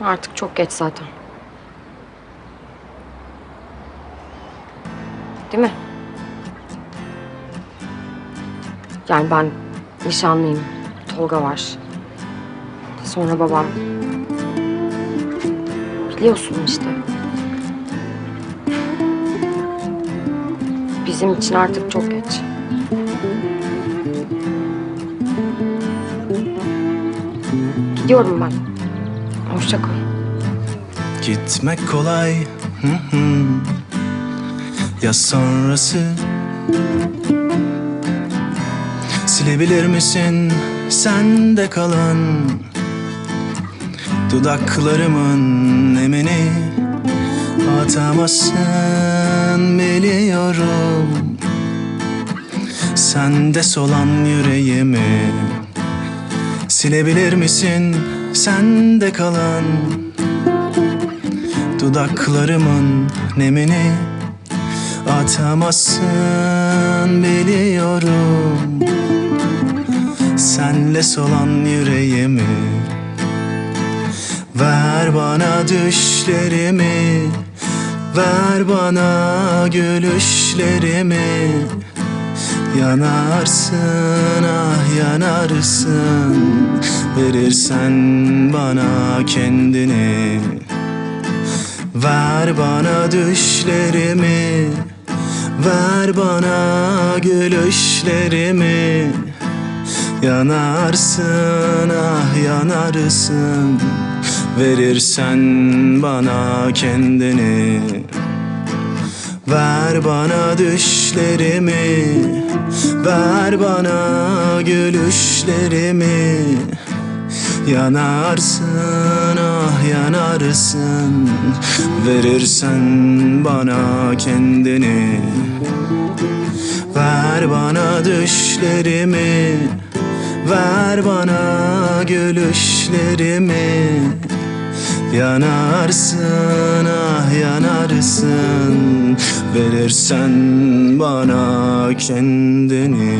Artık çok geç zaten. Değil mi? Yani ben nişanlıyım. Tolga var. Sonra babam. Biliyorsun işte. Bizim için artık çok geç. Gidiyorum ben. Hoşça kal. Gitmek kolay hı hı. Ya sonrası Silebilir misin sende kalan Dudaklarımın nemini Atamazsın biliyorum Sende solan yüreğimi Silebilir misin sende kalan Dudaklarımın nemini? Atamazsın biliyorum. Senle solan yüreğimi. Ver bana düşlerimi. Ver bana gülüşlerimi. Yanarsın ah yanarsın Verirsen bana kendini. Ver bana düşlerimi. Ver bana gülüşlerimi. Yanarsın ah yanarsın. Verirsen bana kendini. Ver bana düşlerimi. Ver bana gülüşlerimi Yanarsın ah yanarsın. Verirsen bana kendini. Ver bana düşlerimi. Ver bana gülüşlerimi. Yanarsın ah yanarsın. Verirsen bana kendini